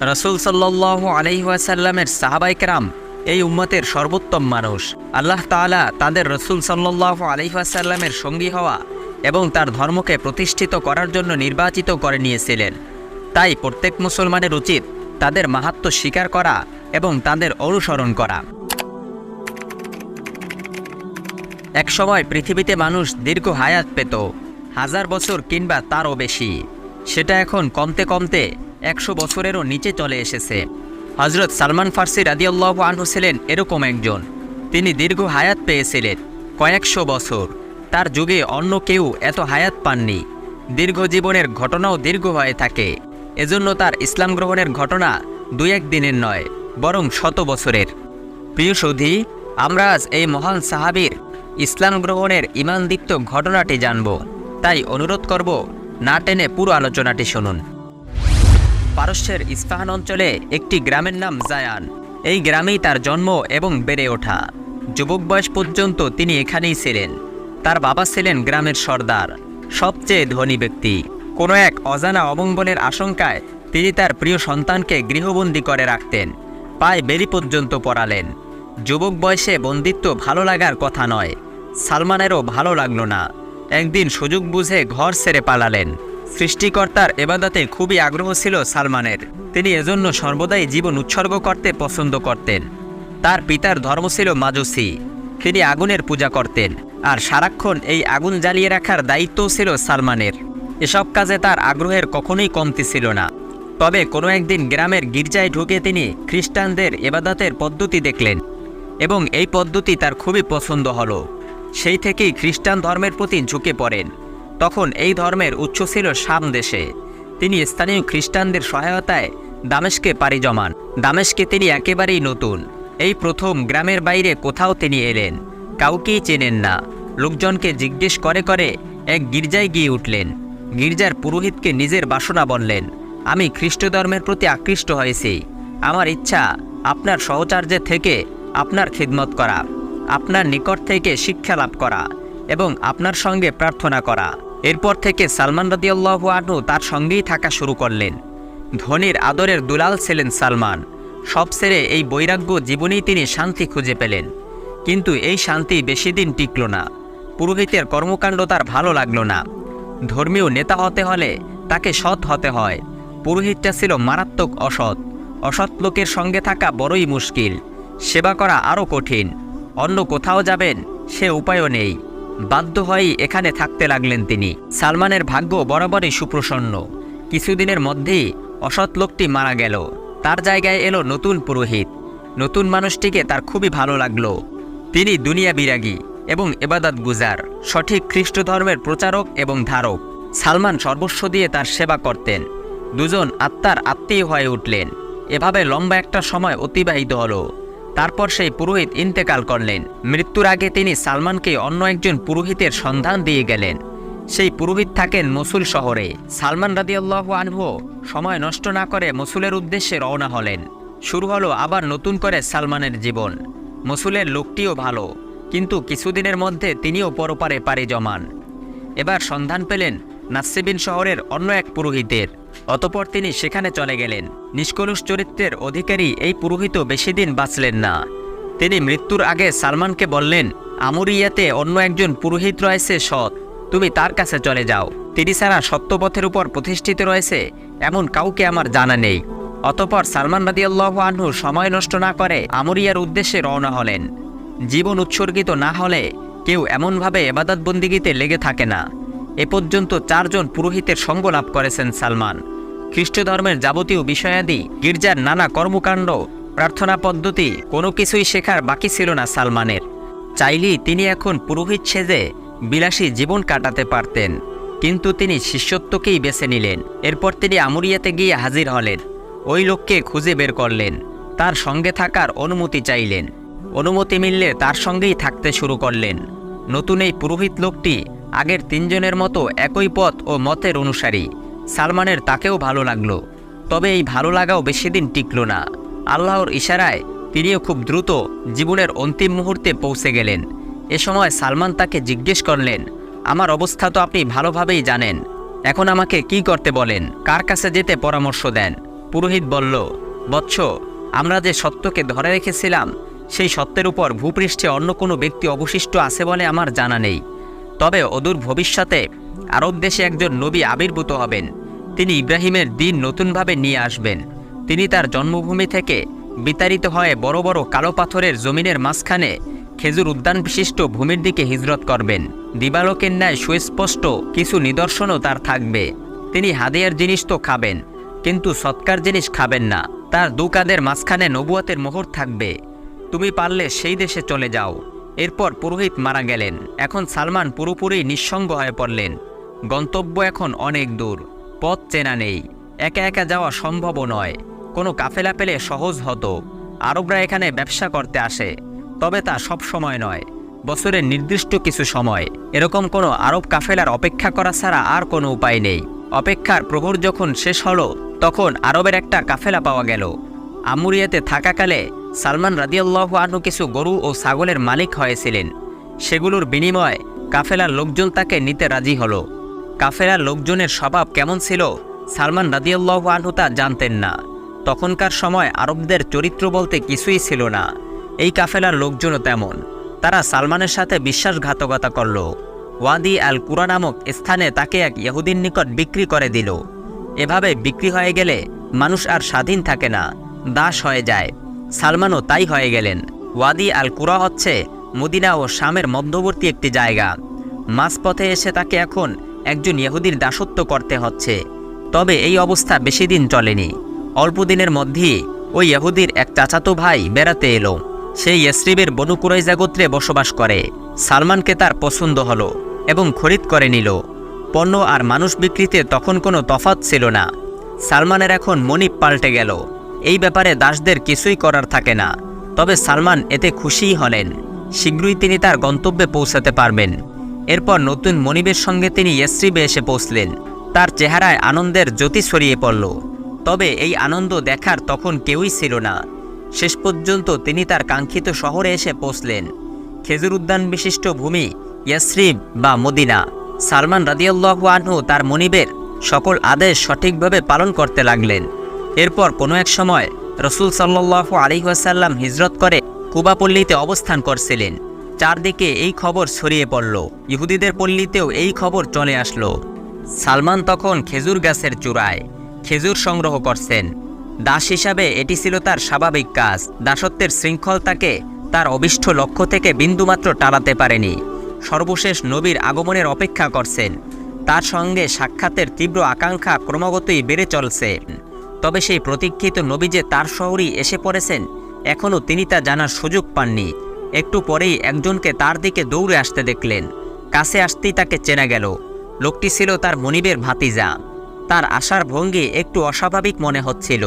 রসুল সাল্লাহ আলহিহাসাল্লামের সাহাবাইকরাম এই উম্মতের সর্বোত্তম মানুষ। আল্লাহ তাআলা তাদের রসুল সাল্লাহ আলহিহাসাল্লামের সঙ্গী হওয়া এবং তার ধর্মকে প্রতিষ্ঠিত করার জন্য নির্বাচিত করে নিয়েছিলেন। তাই প্রত্যেক মুসলমানের উচিত তাদের মাহাত্ম স্বীকার করা এবং তাদের অনুসরণ করা। একসময় পৃথিবীতে মানুষ দীর্ঘ হায়াত পেত, হাজার বছর কিংবা তারও বেশি। সেটা এখন কমতে কমতে একশো বছরেরও নিচে চলে এসেছে। হজরত সালমান ফার্সি রাদিয়াল্লাহ আনহু ছিলেন এরকম একজন। তিনি দীর্ঘ হায়াত পেয়েছিলেন, কয়েকশো বছর। তার যুগে অন্য কেউ এত হায়াত পাননি। দীর্ঘ জীবনের ঘটনাও দীর্ঘ হয়ে থাকে। এজন্য তার ইসলাম গ্রহণের ঘটনা দু এক দিনের নয়, বরং শত বছরের। প্রিয় সৌধি, আমরা আজ এই মহান সাহাবীর ইসলাম গ্রহণের ইমানদীপ্ত ঘটনাটি জানব। তাই অনুরোধ করব, না টেনে পুরো আলোচনাটি শুনুন। পারস্যের ইস্পাহান অঞ্চলে একটি গ্রামের নাম জায়ান। এই গ্রামেই তার জন্ম এবং বেড়ে ওঠা। যুবক বয়স পর্যন্ত তিনি এখানেই ছিলেন। তার বাবা ছিলেন গ্রামের সর্দার, সবচেয়ে ধনী ব্যক্তি। কোনো এক অজানা অমঙ্গলের আশঙ্কায় তিনি তার প্রিয় সন্তানকে গৃহবন্দী করে রাখতেন, পায়ে বেলি পর্যন্ত পড়ালেন যুবক বয়সে বন্দিত্ব ভালো লাগার কথা নয়, সালমানেরও ভালো লাগল না। একদিন সুযোগ বুঝে ঘর ছেড়ে পালালেন। সৃষ্টিকর্তার এবাদাতে খুবই আগ্রহ ছিল সালমানের। তিনি এজন্য সর্বদাই জীবন উৎসর্গ করতে পছন্দ করতেন। তার পিতার ধর্ম ছিল মাজুসি। তিনি আগুনের পূজা করতেন। আর সারাক্ষণ এই আগুন জ্বালিয়ে রাখার দায়িত্বও ছিল সালমানের। এসব কাজে তার আগ্রহের কখনোই কমতি ছিল না। তবে কোনো একদিন গ্রামের গির্জায় ঢুকে তিনি খ্রিস্টানদের এবাদাতের পদ্ধতি দেখলেন এবং এই পদ্ধতি তার খুবই পছন্দ হলো। সেই থেকেই খ্রিস্টান ধর্মের প্রতি ঝুঁকে পড়েন। তখন এই ধর্মের উৎস ছিল শাম দেশে। তিনি স্থানীয় খ্রিস্টানদের সহায়তায় দামেশকে পাড়ি জমান। দামেশকে তিনি একেবারেই নতুন। এই প্রথম গ্রামের বাইরে কোথাও তিনি এলেন। কাউকেই চেনেন না। লোকজনকে জিজ্ঞেস করে করে এক গির্জায় গিয়ে উঠলেন। গির্জার পুরোহিতকে নিজের বাসনা বললেন, আমি খ্রিস্ট ধর্মের প্রতি আকৃষ্ট হয়েছি। আমার ইচ্ছা আপনার সহচার্যের থেকে আপনার খিদমত করা, আপনার নিকট থেকে শিক্ষা লাভ করা এবং আপনার সঙ্গে প্রার্থনা করা। এরপর থেকে সালমান রদিয়াল্লাহু আনহু তার সঙ্গেই থাকা শুরু করলেন। ধনির আদরের দুলাল ছিলেন সালমান। সব ছেড়ে এই বৈরাগ্য জীবনেই তিনি শান্তি খুঁজে পেলেন। কিন্তু এই শান্তি বেশি দিন টিকল না। পুরোহিতের কর্মকাণ্ড তার ভালো লাগল না। ধর্মীয় নেতা হতে হলে তাকে সৎ হতে হয়। পুরোহিতটা ছিল মারাত্মক অসৎ। অসৎ লোকের সঙ্গে থাকা বড়ই মুশকিল। সেবা করা আরও কঠিন। অন্য কোথাও যাবেন সে উপায়ও নেই। বাধ্য হয়েই এখানে থাকতে লাগলেন তিনি। সালমানের ভাগ্য বরাবরই সুপ্রসন্ন। কিছুদিনের মধ্যেই অসৎ লোকটি মারা গেল। তার জায়গায় এলো নতুন পুরোহিত। নতুন মানুষটিকে তার খুবই ভালো লাগল। তিনি দুনিয়া বিরাগী এবং এবাদাত গুজার, সঠিক খ্রিস্ট ধর্মের প্রচারক এবং ধারক। সালমান সর্বস্ব দিয়ে তার সেবা করতেন। দুজন আত্মার আত্মীয় হয়ে উঠলেন। এভাবে লম্বা একটা সময় অতিবাহিত হলো। তারপর সেই পুরোহিত ইন্তেকাল করলেন। মৃত্যুর আগে তিনি সালমানকে অন্য একজন পুরোহিতের সন্ধান দিয়ে গেলেন। সেই পুরোহিত থাকেন মসুল শহরে। সালমান রাদিয়াল্লাহ আনহু সময় নষ্ট না করে মসুলের উদ্দেশ্যে রওনা হলেন। শুরু হলো আবার নতুন করে সালমানের জীবন। মসুলের লোকটিও ভালো, কিন্তু কিছুদিনের মধ্যে তিনিও পরপারে পাড়ি জমান। এবার সন্ধান পেলেন নাসিবিন শহরের অন্য এক পুরোহিতের। অতপর তিনি সেখানে চলে গেলেন। নিষ্কলুষ চরিত্রের অধিকারী এই পুরোহিত বেশি দিন বাঁচলেন না। তিনি মৃত্যুর আগে সালমানকে বললেন, আমুরিয়াতে অন্য একজন পুরোহিত রয়েছে, সৎ। তুমি তার কাছে চলে যাও। তিনি ছাড়া সত্যপথের উপর প্রতিষ্ঠিত রয়েছে, এমন কাউকে আমার জানা নেই। অতপর সালমান রাদিয়াল্লাহু আনহু সময় নষ্ট না করে আমুরিয়ার উদ্দেশ্যে রওনা হলেন। জীবন উৎসর্গিত না হলে কেউ এমনভাবে এবাদত বন্দিগিতে লেগে থাকে না। এ পর্যন্ত চারজন পুরোহিতের সঙ্গ লাভ করেছেন সালমান। খ্রিস্ট ধর্মের যাবতীয় বিষয়াদি, গির্জার নানা কর্মকাণ্ড, প্রার্থনা পদ্ধতি কোনো কিছুই শেখার বাকি ছিল না সালমানের। চাইলেই তিনি এখন পুরোহিত সেজে বিলাসী জীবন কাটাতে পারতেন। কিন্তু তিনি শিষ্যত্বকেই বেছে নিলেন। এরপর তিনি আমুরিয়াতে গিয়ে হাজির হলেন। ওই লোককে খুঁজে বের করলেন। তার সঙ্গে থাকার অনুমতি চাইলেন। অনুমতি মিললে তার সঙ্গেই থাকতে শুরু করলেন। নতুন এই পুরোহিত লোকটি আগের তিনজনের মতো একই পথ ও মতের অনুসারী। সালমানের তাকেও ভালো লাগল। তবে এই ভালো লাগাও বেশি দিন টিকল না। আল্লাহর ইশারায় তিনিও খুব দ্রুত জীবনের অন্তিম মুহূর্তে পৌঁছে গেলেন। এ সময় সালমান তাকে জিজ্ঞেস করলেন, আমার অবস্থা তো আপনি ভালোভাবেই জানেন। এখন আমাকে কি করতে বলেন? কার কাছে যেতে পরামর্শ দেন? পুরোহিত বলল, বৎস, আমরা যে সত্যকে ধরে রেখেছিলাম, সেই সত্যের উপর ভূপৃষ্ঠে অন্য কোনো ব্যক্তি অবশিষ্ট আছে বলে আমার জানা নেই। তবে অদূর ভবিষ্যতে আরব দেশে একজন নবী আবির্ভূত হবেন। তিনি ইব্রাহিমের দিন নতুনভাবে নিয়ে আসবেন। তিনি তার জন্মভূমি থেকে বিতাড়িত হয়ে বড় বড় কালো পাথরের জমিনের মাঝখানে খেজুর উদ্যান বিশিষ্ট ভূমির দিকে হিজরত করবেন। দিবালোকের ন্যায় সুস্পষ্ট কিছু নিদর্শনও তার থাকবে। তিনি হাদিয়ার জিনিস তো খাবেন, কিন্তু সৎকার জিনিস খাবেন না। তার দু কাদের মাঝখানে নবুয়াতের মোহর থাকবে। তুমি পারলে সেই দেশে চলে যাও। এরপর পুরোহিত মারা গেলেন। এখন সালমান পুরোপুরি নিঃসঙ্গ হয়ে পড়লেন। গন্তব্য এখন অনেক দূর, পথ চেনা নেই, একা একা যাওয়া সম্ভবও নয়। কোনো কাফেলা পেলে সহজ হতো, আরবরা এখানে ব্যবসা করতে আসে, তবে তা সব সময় নয় বছরের নির্দিষ্ট কিছু সময়। এরকম কোনো আরব কাফেলার অপেক্ষা করা ছাড়া আর কোনো উপায় নেই। অপেক্ষার প্রহর যখন শেষ হলো, তখন আরবের একটা কাফেলা পাওয়া গেল। আমুরিয়াতে থাকাকালে সালমান রাদিয়াল্লাহু আনহু কিছু গরু ও ছাগলের মালিক হয়েছিলেন। সেগুলোর বিনিময়ে কাফেলার লোকজন তাকে নিতে রাজি হলো। কাফেলার লোকজনের স্বভাব কেমন ছিল, সালমান রাদিয়াল্লাহু আনহু তা জানতেন না। তখনকার সময় আরবদের চরিত্র বলতে কিছুই ছিল না। এই কাফেলার লোকজনও তেমন। তারা সালমানের সাথে বিশ্বাসঘাতকতা করল। ওয়াদি আল কুরা নামক স্থানে তাকে এক ইহুদির নিকট বিক্রি করে দিল। এভাবে বিক্রি হয়ে গেলে মানুষ আর স্বাধীন থাকে না, দাস হয়ে যায়। সালমানও তাই হয়ে গেলেন। ওয়াদি আল কুরা হচ্ছে মদিনা ও শামের মধ্যবর্তী একটি জায়গা। মাঝপথে এসে তাকে এখন একজন ইহুদির দাসত্ব করতে হচ্ছে। তবে এই অবস্থা বেশি দিন চলেনি। অল্প দিনের মধ্যেই ওই ইহুদির এক চাচাতো ভাই বেড়াতে এলো। সেই ইয়সরিবের বনু কুরাইজা গোত্রে বসবাস করে। সালমানকে তার পছন্দ হলো এবং খরিদ করে নিল। পণ্য আর মানুষ বিক্রিতে তখন কোনো তফাৎ ছিল না। সালমানের এখন মনিব পাল্টে গেল। এই ব্যাপারে দাসদের কিছুই করার থাকে না। তবে সালমান এতে খুশিই হলেন। শীঘ্রই তিনি তার গন্তব্যে পৌঁছাতে পারবেন। এরপর নতুন মনিবের সঙ্গে তিনি ইয়সরিবে এসে পৌঁছলেন। তার চেহারায় আনন্দের জ্যোতি ছড়িয়ে পড়ল। তবে এই আনন্দ দেখার তখন কেউই ছিল না। শেষ পর্যন্ত তিনি তার কাঙ্ক্ষিত শহরে এসে পৌঁছলেন। খেজুর উদ্যান বিশিষ্ট ভূমি ইয়াসরিব বা মদিনা। সালমান রাদিয়াল্লাহু আনহু তার মনিবের সকল আদেশ সঠিকভাবে পালন করতে লাগলেন। এরপর কোনো এক সময় রসুল সাল্লাল্লাহু আলাইহি ওয়াসাল্লাম হিজরত করে কুবাপল্লীতে অবস্থান করছিলেন। চারদিকে এই খবর ছড়িয়ে পড়ল। ইহুদিদের পল্লীতেও এই খবর চলে আসলো। সালমান তখন খেজুর গাছের চূড়ায় খেজুর সংগ্রহ করছেন। দাস হিসাবে এটি ছিল তার স্বাভাবিক কাজ। দাসত্বের শৃঙ্খল তাকে তার অবিষ্ঠ লক্ষ্য থেকে বিন্দুমাত্র টালাতে পারেনি। সর্বশেষ নবীর আগমনের অপেক্ষা করছেন। তার সঙ্গে সাক্ষাতের তীব্র আকাঙ্ক্ষা ক্রমাগতই বেড়ে চলছে। তবে সেই প্রতীক্ষিত নবী যে তার শহরই এসে পড়েছেন, এখনও তিনি তা জানার সুযোগ পাননি। একটু পরেই একজনকে তার দিকে দৌড়ে আসতে দেখলেন। কাছে আসতেই তাকে চেনা গেল। লোকটি ছিল তার মনিবের ভাতিজা। তার আসার ভঙ্গি একটু অস্বাভাবিক মনে হচ্ছিল।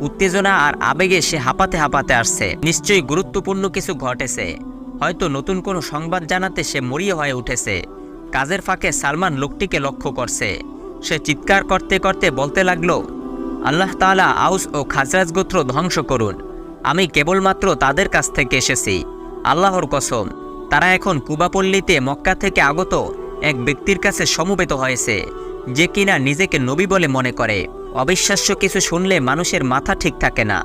উত্তেজনা আর আবেগে সে হাঁপাতে হাঁপাতে আসছে। নিশ্চয়ই গুরুত্বপূর্ণ কিছু ঘটেছে। হয়তো নতুন কোনো সংবাদ জানাতে সে মরিয়ে হয়ে উঠেছে। কাজের ফাঁকে সালমান লোকটিকে লক্ষ্য করছে। সে চিৎকার করতে করতে বলতে লাগল আল্লাহ তাআলা আউস ও খাজরাজ গোত্র ধ্বংস করুন। আমি কেবলমাত্র তাদের কাছ থেকে এসেছি। আল্লাহর কসম, তারা এখন কুবাপল্লীতে মক্কা থেকে আগত এক ব্যক্তির কাছে সমবেত হয়েছে, যে কিনা নিজেকে নবী বলে মনে করে। অবিশ্বাস্য কিছু শুনলে মানুষের মাথা ঠিক থাকে না।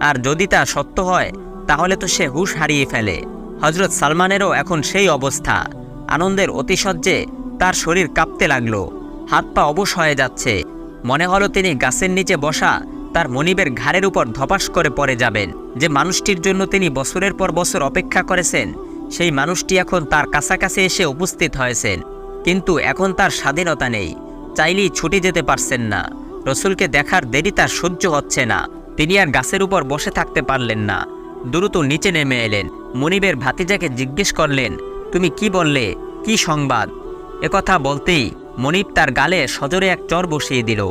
আর যদি তা সত্য হয়, তাহলে তো সে হুশ হারিয়ে ফেলে। হজরত সালমানেরও এখন সেই অবস্থা। আনন্দের অতিশয্যে তার শরীর কাঁপতে লাগল। হাত পা অবশ হয়ে যাচ্ছে। মনে হলো তিনি গাছের নিচে বসা তার মনিবের ঘাড়ের উপর ধপাস করে পড়ে যাবেন। যে মানুষটির জন্য তিনি বছরের পর বছর অপেক্ষা করেছেন, সেই মানুষটি এখন তার কাছাকাছি এসে উপস্থিত হয়েছেন। কিন্তু এখন তার স্বাধীনতা নেই। চাইলেই ছুটে যেতে পারছেন না। রসুলকে দেখার দেরি তার সহ্য হচ্ছে না। তিনি আর গাছের উপর বসে থাকতে পারলেন না। দ্রুত নিচে নেমে এলেন। মনিবের ভাতিজাকে জিজ্ঞেস করলেন, তুমি কি বললে? কি সংবাদ? একথা বলতেই মনিব তার গালে সজোরে এক চর বসিয়ে দিল।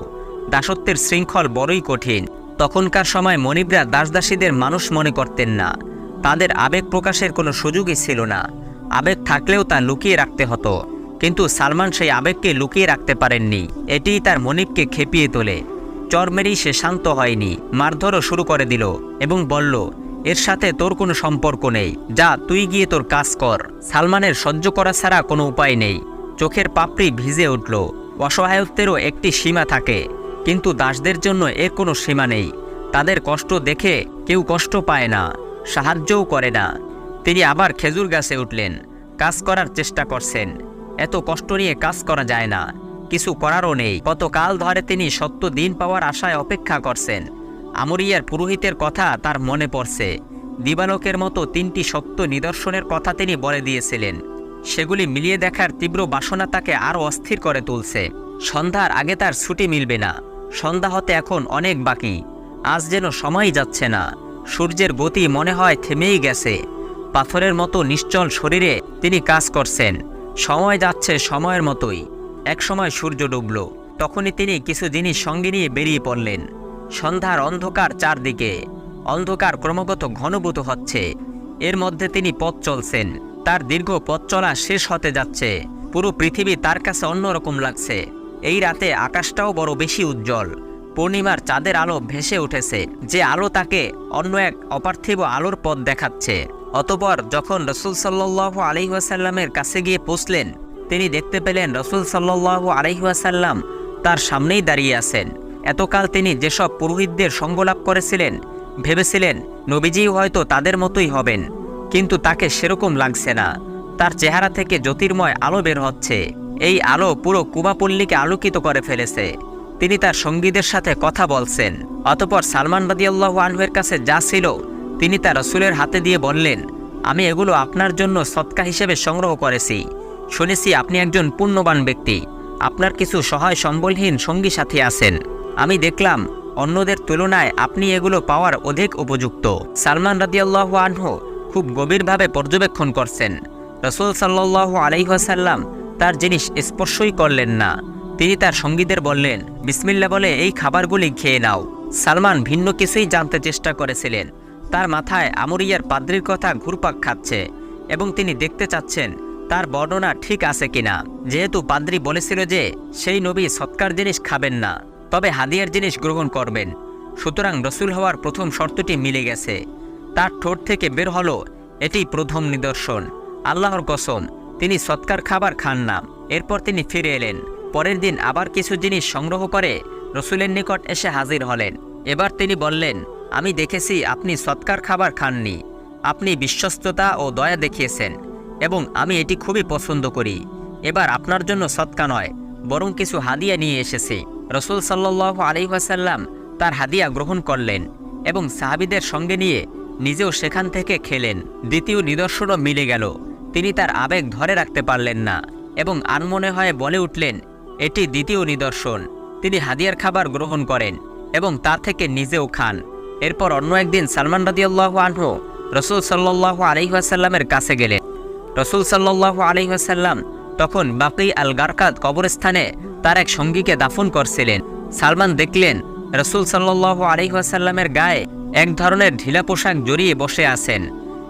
দাসত্বের শৃঙ্খল বড়ই কঠিন। তখনকার সময় মনিবরা দাসদাসীদের মানুষ মনে করতেন না। তাদের আবেগ প্রকাশের কোনো সুযোগই ছিল না। আবেগ থাকলেও তা লুকিয়ে রাখতে হতো। কিন্তু সালমান সেই আবেগকে লুকিয়ে রাখতে পারেননি। এটিই তার মনিবকে খেপিয়ে তোলে। চর মেরেই সে শান্ত হয়নি। মারধরও শুরু করে দিল এবং বলল, এর সাথে তোর কোনো সম্পর্ক নেই। যা, তুই গিয়ে তোর কাজ কর। সালমানের সহ্য করা ছাড়া কোনো উপায় নেই। চোখের পাপড়ি ভিজে উঠল। অসহায়ত্বেরও একটি সীমা থাকে। কিন্তু দাসদের জন্য এর কোনো সীমা নেই। তাদের কষ্ট দেখে কেউ কষ্ট পায় না, সাহায্যও করে না। তিনি আবার খেজুর গাছে উঠলেন, কাজ করার চেষ্টা করছেন। এত কষ্ট নিয়ে কাজ করা যায় না, কিছু করারও নেই। কতকাল ধরে তিনি সত্য দিন পাওয়ার আশায় অপেক্ষা করছেন। আমরিয়ার পুরোহিতের কথা তার মনে পড়ছে। দিবালকের মতো তিনটি সত্য নিদর্শনের কথা তিনি বলে দিয়েছিলেন। সেগুলি মিলিয়ে দেখার তীব্র বাসনা তাকে আরও অস্থির করে তুলছে। সন্ধ্যার আগে তার ছুটি মিলবে না। সন্ধ্যা হতে এখন অনেক বাকি। আজ যেন সময় যাচ্ছে না। সূর্যের গতি মনে হয় থেমেই গেছে। পাথরের মতো নিশ্চল শরীরে তিনি কাজ করছেন। সময় যাচ্ছে সময়ের মতোই। একসময় সূর্য ডুবল। তখনই তিনি কিছু জিনিস সঙ্গে নিয়ে বেরিয়ে পড়লেন। সন্ধ্যার অন্ধকার চারদিকে। অন্ধকার ক্রমাগত ঘনীভূত হচ্ছে। এর মধ্যে তিনি পথ চলছেন। তার দীর্ঘ পথ চলা শেষ হতে যাচ্ছে। পুরো পৃথিবী তার কাছে অন্যরকম লাগছে। এই রাতে আকাশটাও বড় বেশি উজ্জ্বল। পূর্ণিমার চাঁদের আলো ভেসে উঠেছে, যে আলো তাকে অন্য এক অপার্থিব আলোর পথ দেখাচ্ছে। অতপর যখন রসুল সাল্লাহ আলহিহাসাল্লামের কাছে গিয়ে পৌঁছলেন, তিনি দেখতে পেলেন রসুল সাল্লাহ আলহিহাসাল্লাম তার সামনেই দাঁড়িয়ে আছেন। এতকাল তিনি যেসব পুরোহিতদের সঙ্গলাভ করেছিলেন, ভেবেছিলেন নবীজিও হয়তো তাদের মতোই হবেন। কিন্তু তাকে সেরকম লাগছে না। তার চেহারা থেকে জ্যোতির্ময় আলো বের হচ্ছে। এই আলো পুরো কুমাপল্লীকে আলোকিত করে ফেলেছে। তিনি তার সঙ্গীদের সাথে কথা বলছেন। অতপর সালমান বাদিয়াল্লাহ আনহুয়ের কাছে যা ছিল, তিনি তা রসুলের হাতে দিয়ে বললেন, আমি এগুলো আপনার জন্য সৎকা হিসেবে সংগ্রহ করেছি। শুনেছি আপনি একজন পুণ্যবান ব্যক্তি। আপনার কিছু সহায় সম্বলহীন সঙ্গী সাথী আছেন। আমি দেখলাম, অন্যদের তুলনায় আপনি এগুলো পাওয়ার অধিক উপযুক্ত। সালমান রাদিয়াল্লাহ আনহু খুব গভীরভাবে পর্যবেক্ষণ করছেন। রসুল সাল্লাহ আলাইহাসাল্লাম তার জিনিস স্পর্শই করলেন না। তিনি তার সঙ্গীদের বললেন বিসমিল্লা বলে এই খাবারগুলি খেয়ে নাও। সালমান ভিন্ন কিছুই জানতে চেষ্টা করেছিলেন। তার মাথায় আমরিয়ার পাদ্রির কথা ঘুরপাক খাচ্ছে এবং তিনি দেখতে চাচ্ছেন, তার বর্ণনা ঠিক আছে কিনা। যেহেতু পাদ্রি বলেছিল যে, সেই নবী সৎকার জিনিস খাবেন না, তবে হাদিয়ার জিনিস গ্রহণ করবেন। সুতরাং রসুল হওয়ার প্রথম শর্তটি মিলে গেছে। তার ঠোঁট থেকে বের হলো। এটি প্রথম নিদর্শন। আল্লাহর কসম, তিনি সৎকার খাবার খান না। এরপর তিনি ফিরে এলেন। পরের দিন আবার কিছু জিনিস সংগ্রহ করে রসুলের নিকট এসে হাজির হলেন। এবার তিনি বললেন, আমি দেখেছি আপনি সৎকার খাবার খাননি। আপনি বিশ্বস্ততা ও দয়া দেখিয়েছেন এবং আমি এটি খুবই পছন্দ করি। এবার আপনার জন্য সৎকা নয়, বরং কিছু হাদিয়া নিয়ে এসেছি। রসুল সাল্লাহ আলিহাসাল্লাম তার হাদিয়া গ্রহণ করলেন এবং সাহাবিদের সঙ্গে নিয়ে নিজেও সেখান থেকে খেলেন। দ্বিতীয় নিদর্শনও মিলে গেল। তিনি তার আবেগ ধরে রাখতে পারলেন না এবং আনমনে হয়ে বলে উঠলেন, এটি দ্বিতীয় নিদর্শন। তিনি হাদিয়ার খাবার গ্রহণ করেন এবং তা থেকে নিজেও খান। এরপর অন্য একদিন সালমান রাদিয়াল্লাহু আনহু রসুল সাল্লাহ আলহিহাসাল্লামের কাছে গেলেন। রসুল সাল্লাহ আলহিহাসাল্লাম তখন বাকি আল গারকাত কবরস্থানে তার এক সঙ্গীকে দাফন করছিলেন। সালমান দেখলেন, রসুল সাল্লাহ আলহিহাসাল্লামের গায়ে এক ধরনের ঢিলা পোশাক জড়িয়ে বসে আছেন।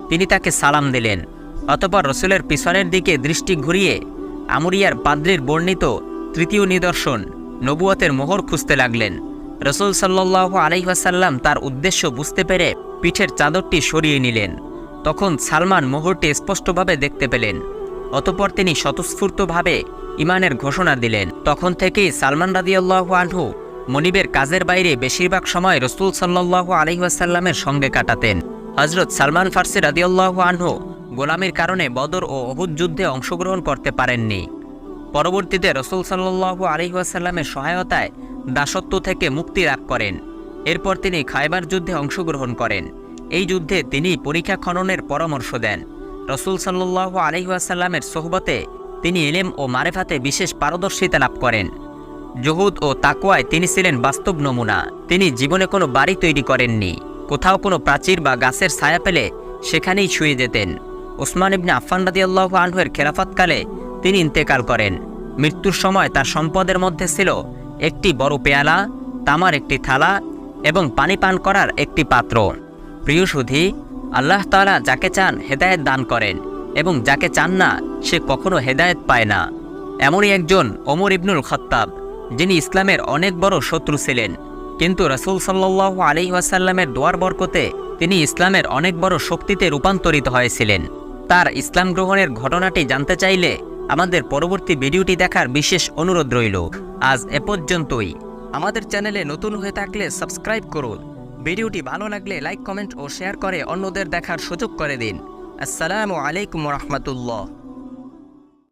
তিনি তাকে সালাম দিলেন, অতপর রসুলের পিছনের দিকে দৃষ্টি ঘুরিয়ে আমুরিয়ার পাদ্রির বর্ণিত তৃতীয় নিদর্শন, নবুয়তের মোহর খুঁজতে লাগলেন। রসুল সাল্লাহ আলহিহাসাল্লাম তার উদ্দেশ্য বুঝতে পেরে পিঠের চাদরটি সরিয়ে নিলেন। তখন সালমান মোহরটি স্পষ্টভাবে দেখতে পেলেন। অতপর তিনি স্বতঃস্ফূর্তভাবে ইমানের ঘোষণা দিলেন। তখন থেকেই সালমান রাদিয়াল্লাহ আনহু মনিবের কাজের বাইরে বেশিরভাগ সময় রসুল সাল্লাহ আলহিহাসাল্লামের সঙ্গে কাটাতেন। হজরত সালমান ফার্সি রাদিয়াল্লাহ আনহু গোলামির কারণে বদর ও অহুদ যুদ্ধে অংশগ্রহণ করতে পারেননি। পরবর্তীতে রসুল সাল্লু আলহিহাসাল্লামের সহায়তায় দাসত্ব থেকে মুক্তি লাভ করেন। এরপর তিনি খাইবার যুদ্ধে অংশগ্রহণ করেন। এই যুদ্ধে তিনি পরীক্ষা খননের পরামর্শ দেন। রসুল সাল্লাহ আলহিহাসাল্লামের সোহবতে তিনি এলেম ও মারেফাতে বিশেষ পারদর্শিতা লাভ করেন। জহুদ ও তাকুয়ায় তিনি ছিলেন বাস্তব নমুনা। তিনি জীবনে কোনো বাড়ি তৈরি করেননি। কোথাও কোনো প্রাচীর বা গাছের ছায়া পেলে সেখানেই শুয়ে যেতেন। ওসমান ইবনে আফফান রাদিয়াল্লাহু আনহুয়ের খেলাফতকালে তিনি ইন্তেকাল করেন। মৃত্যুর সময় তার সম্পদের মধ্যে ছিল একটি বড় পেয়ালা, তামার একটি থালা এবং পানি পান করার একটি পাত্র। প্রিয় সুধী, আল্লাহ তাআলা যাকে চান হেদায়েত দান করেন এবং যাকে চান না, সে কখনো হেদায়েত পায় না। এমনই একজন ওমর ইবনুল খত্তাব। যিনি ইসলামের অনেক বড় শত্রু ছিলেন। কিন্তু রসুল সাল্লাহ আলি ওয়াসাল্লামের দোয়ার বরকতে তিনি ইসলামের অনেক বড় শক্তিতে রূপান্তরিত হয়েছিলেন। তার ইসলাম গ্রহণের ঘটনাটি জানতে চাইলে আমাদের পরবর্তী ভিডিওটি দেখার বিশেষ অনুরোধ রইল। আজ এ পর্যন্তই। আমাদের চ্যানেলে নতুন হয়ে থাকলে সাবস্ক্রাইব করুন। ভিডিওটি ভালো লাগলে লাইক, কমেন্ট ও শেয়ার করে অন্যদের দেখার সুযোগ করে দিন। আসসালামু আলাইকুম রহমতুল্লাহ।